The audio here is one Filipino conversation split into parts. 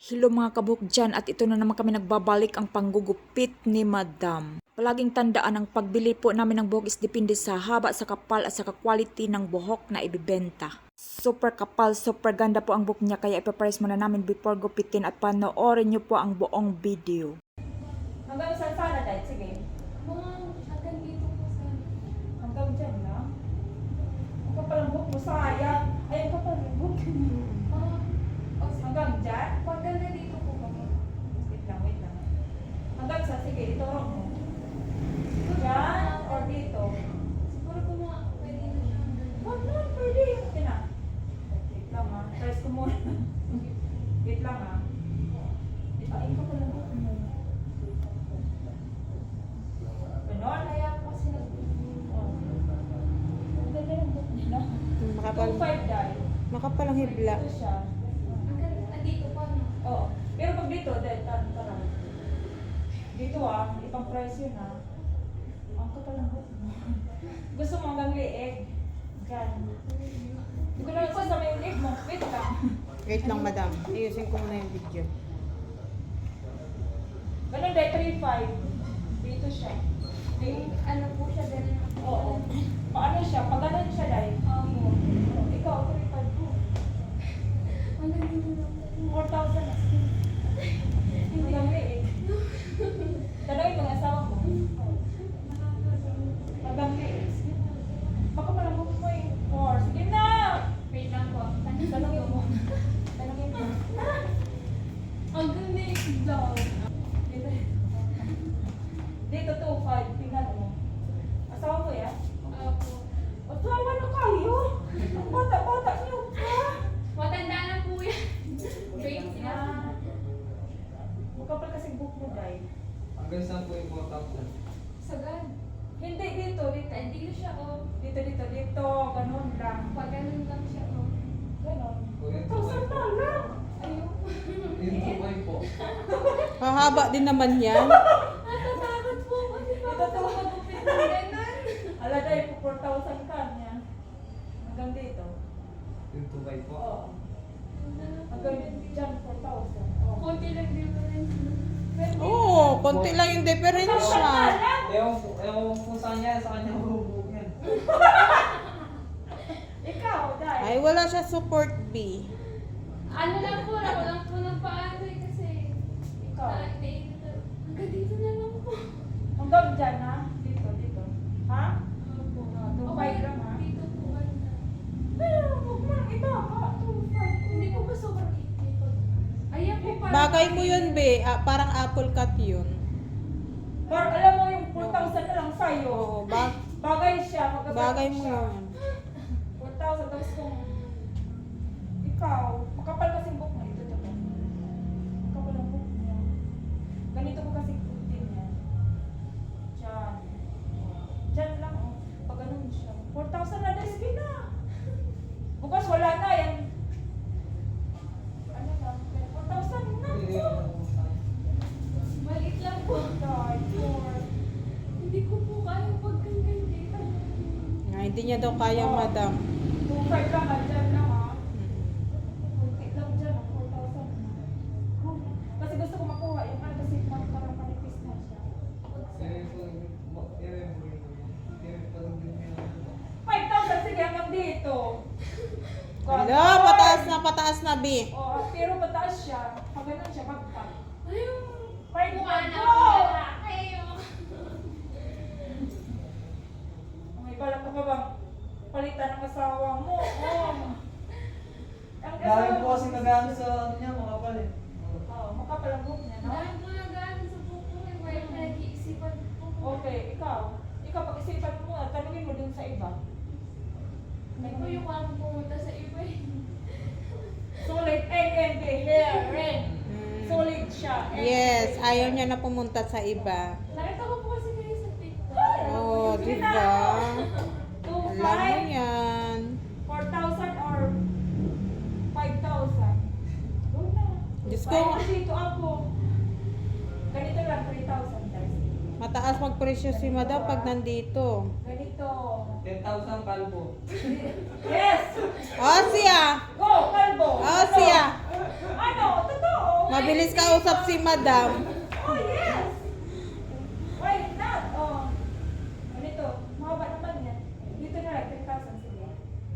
Hello mga kabuk dyan at ito na naman kami nagbabalik ang panggugupit ni Madam. Palaging tandaan ang pagbili po namin ng buhok is depende sa haba, sa kapal at sa quality ng buhok na ibibenta. Super kapal, super ganda po ang buhok niya kaya ipaprice muna namin before gupitin at panoorin niyo po ang buong video. Hanggang saan sana dahil? Sige. Mga hanggang dito po sa... Hanggang dyan na. Ang kapal ang buhok mo, sayang. Ay, ang kapal ang buhok. O sige. Hanggang dyan? Hanggang na dito po kami. Wait lang, wait lang. Hanggang sa, sige, iturong mo. Dyan or dito? Siguro po mga pwede na siya Huwag na, pwede. Okay na. Wait lang ah. Tries ko muna. wait lang ah. Ay, ang buhok mo. Ganon? Kaya po kasi nag... Oh. Ang ganda ng buhok niya, no? Makapal, 2.5 dahil. makapal ang hibla. Ito siya. Hanggang andito po ano. Oo. Pero pag dito, dahil tan parang dito ah, ibang price yun ah. Ang kapal ng. Gusto mo hanggang liig? Gan. Hindi ko na sasama yung liig mo. Wait lang. Wait lang, madam. Ayusin ko muna yung video. Ganun dahil 3.5. Dito siya. May ano po siya din. Oo. Paano siya? Pag ganun siya dahil. Opo. Ikaw, 3.5 po. Hanggang dito lang. 4,000 na. Ang asawa mo. Mahaba din naman yan. Natatakot po ba Ito, ako magupit ng ganun? Ala, Day, po 4,000 ka niya. Hanggang dito. Yung 2.5 po. Oo. Hanggang dyan, 4,000. Oo. Konti lang difference. Oo, konti lang yung diferensya. Ewan po, ewan po sa kanya, sa kanya hubog yan. Ikaw, Day. Ay, wala siya support B. Ano lang po, ako lang po ng paano eh kasi Ikaw. hanggang dito na lang po. Hanggang dyan, ha? Dito, dito. Ha? Opo. Ah, two five lang, ha? Dito po. Pero, huwag mo iba ka. 2,500. Hindi po ba sobrang ikot? Ayan po parang- Bagay mo yun, be. Ah, parang apple cut yun. Or alam mo yung 4,000 na lang sa'yo. Oo, bag Bagay siya, bagay mo siya. yun. 4,000 tapos kung ikaw, makapal kasi book mo. Ito, Ganito ko kasi kutin niya. Diyan. Diyan lang, oh. Pag ganun siya. 4,000 na dahil, na. Bukas wala na yan. Ano na? 4,000 na. Po. Maliit lang po. Hindi ko po kaya pag. Nga, hindi niya daw kaya, madam. 2,500 lang, ah. dyan lang, ha. Mm. Kunti lang dyan, ah, 4,000 na. Kasi gusto ko makuha yung ano kasi parang parang panipis na siya. Ewan po, ewan po rin. Ewan po rin din yan. 5,000 sige hanggang dito. Hala, pataas na, pataas na, B. Oh, pero mataas siya. Pag ganun siya, pagpag. Ayun. Five Mukha na oh. May balak ka pa bang palitan ng asawa mo? Oh. Ang Dahil po kasi nagamit sa ano niya, makapal eh. Oo, makapalanggok niya, no? Dahil po nang galing sa buko eh. Kaya pinag-iisipan ko. Okay, ikaw. Ikaw, pag-isipan mo, at tanungin mo dun sa iba. Hindi ko yung kung pumunta sa iba eh. Solid NNB, hair, red. Mm. Solid siya. Yes, ayaw niya na pumunta sa iba. Nakita ko po kasi kayo sa TikTok. Oo, Sige di ba? Alam mo yan. 4,000 or 5,000. Go na. Diyos ko. Ay, dito ako. Ganito lang, 3,000 guys. Mataas magpresyo si madam pag nandito. Ganito. 10,000 kalbo. Yes! O, siya! Go, kalbo! O, siya! Ano? Totoo? Mabilis kausap si madam. Oh, yes! Why not? Oh. Ganito, mahaba naman yan. Dito na lang, 3,000 sige.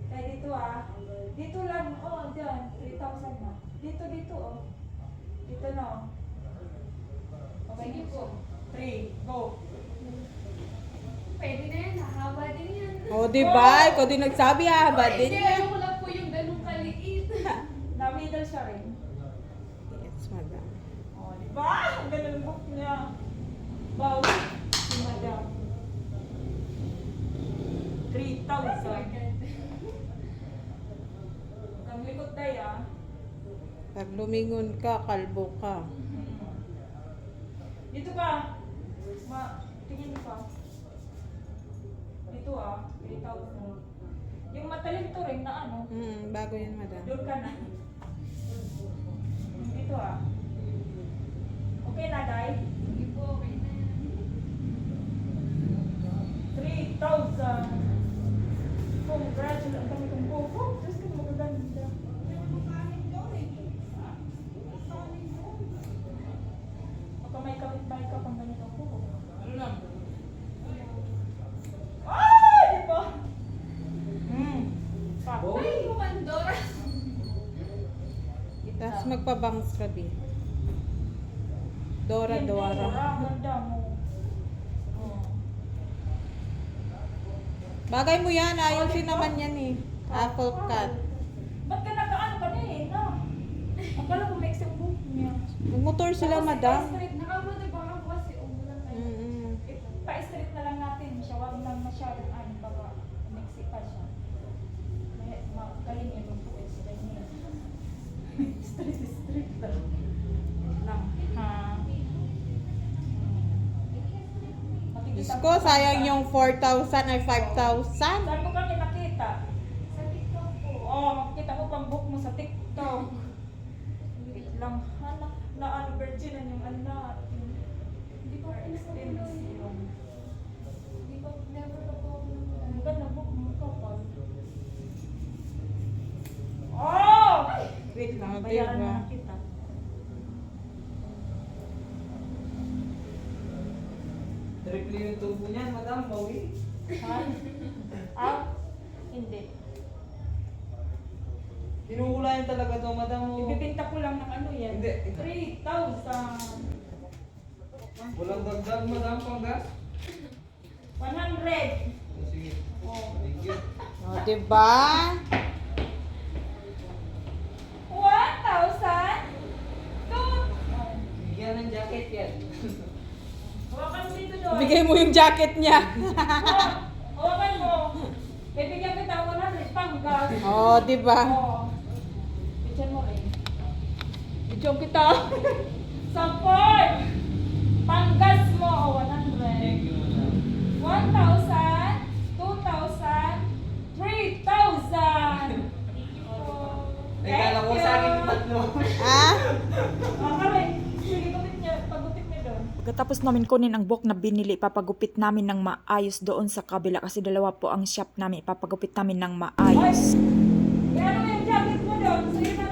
Kaya dito ah. Dito lang, oh, dyan, 3,000 na. Dito, dito, oh. Dito na, oh. Okay, Sige po. 3, go. Pwede na yan, hahaba din yan. O, di ba? Ikaw din nagsabi ha, ba din Hindi, niya? ayoko lang po yung ganung kaliit. Na-middle siya rin. Yes, madam. Oh, di ba? Ang ganda ng book niya. Wow, si Madam. 3,000. Ang likod tayo ah. Pag lumingon ka, kalbo ka. Dito ka. Ma, tingin ka. Dito ah, 3,000. Yung matalento rin na ano, Hmm, bago yun, madam. doon ka na. Dito ah. Okay na, Day? Sige po, okay na yan. 3,000. Congratulations. Ang dami kong buko. Diyos ko, magaganda. Baka may kapit-bahay ka pang ganitong buko. Ano lang? Ah! Di ba? Hmm. Pa. Oh. Ay, mukhang Dora. Tapos magpabangs ka, Bi. Dora, Dora. Oh. Bagay mo yan, ayusin naman yan eh. Apple cut. Ba't ka nakaano ka na eh, no? Akala ko may isang buhok niya. Motor sila, madam. ipa-straight- Nakamote ba ako kasi umulan kayo? Mm-mm. Pa-straight na lang natin siya. Huwag lang masyadong ano, baka umiksi pa siya. May magaling yun yung buhok sila niya. straight, straight lang. Lang. Ha? Diyos ko, sayang yung 4,000 ay 5,000. Saan mo kami nakita? Sa TikTok po. Oo, oh, makikita ko pang book mo sa TikTok. Wait lang, anak, na ano, virgin na yung anak. Hindi ko Extension. Hindi ko, never pa po ako Ang ganda book mo, kapal. Oh! Wait lang, Oh, bayaran diba? na kita. Triple yung tubo niyan, madam. Bawi. Ha? Ah? Hindi. Inuulayan talaga to, madam. oh. Ibibinta ko lang ng ano yan. Hindi. 3,000. Walang dagdag, madam, panggas. 100. Oh, Sige. Oh. Thank you. O, di ba? 1,000? Two. Bigyan ng jacket yan. Hawakan mo dito doon. Bigay mo yung jacket niya. Oh, hawakan mo. Bibigyan kita 100 panggas. O, di ba? Oo. Bidyan mo rin. Bidyan kita. Support! Panggas mo, oh, 100. Thank you, madam. 1,000, 2,000, 3,000. Ay, kala ko sa akin tatlo. Ha? Okay, sige, gupit niya, pagupit niya doon. Pagkatapos namin kunin ang buhok na binili, papagupit namin ng maayos doon sa kabila kasi dalawa po ang shop namin. Papagupit namin ng maayos. Yan mo yung jacket mo doon. Sige na.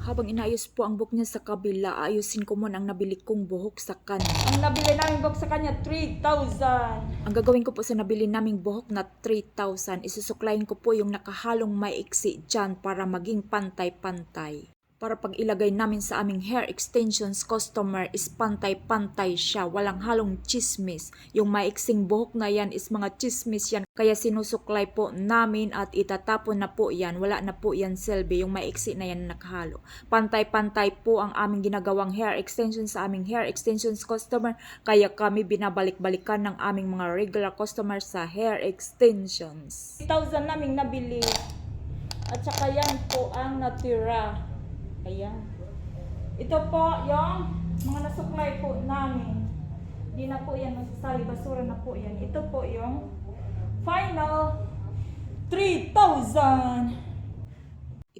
Habang inaayos po ang buhok niya sa kabila, ayusin ko muna ang nabili kong buhok sa kanya. Ang nabili namin box sa kanya, 3,000. Ang gagawin ko po sa nabili naming buhok na 3,000, isusuklayin ko po yung nakahalong maiksi dyan para maging pantay-pantay. Para pag ilagay namin sa aming hair extensions customer is pantay-pantay siya, walang halong chismis. Yung maiksing buhok na yan is mga chismis yan, kaya sinusuklay po namin at itatapon na po yan. Wala na po yan selby, yung maiksi na yan na nakahalo. Pantay-pantay po ang aming ginagawang hair extensions sa aming hair extensions customer, kaya kami binabalik-balikan ng aming mga regular customers sa hair extensions. 3,000 naming nabili. At saka yan po ang natira. Ayan. Ito po yung mga nasuklay po namin. Hindi na po yan masasali. Basura na po yan. Ito po yung final 3,000.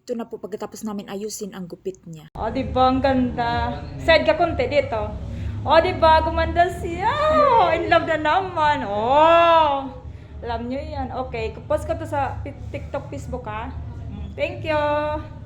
Ito na po pagkatapos namin ayusin ang gupit niya. O, di ba? Ang ganda. Side ka konti dito. O, di ba? Gumanda siya. Oh, in love na naman. Oh. Alam nyo yan. Okay. Post ko to sa TikTok, Facebook ha. Thank you.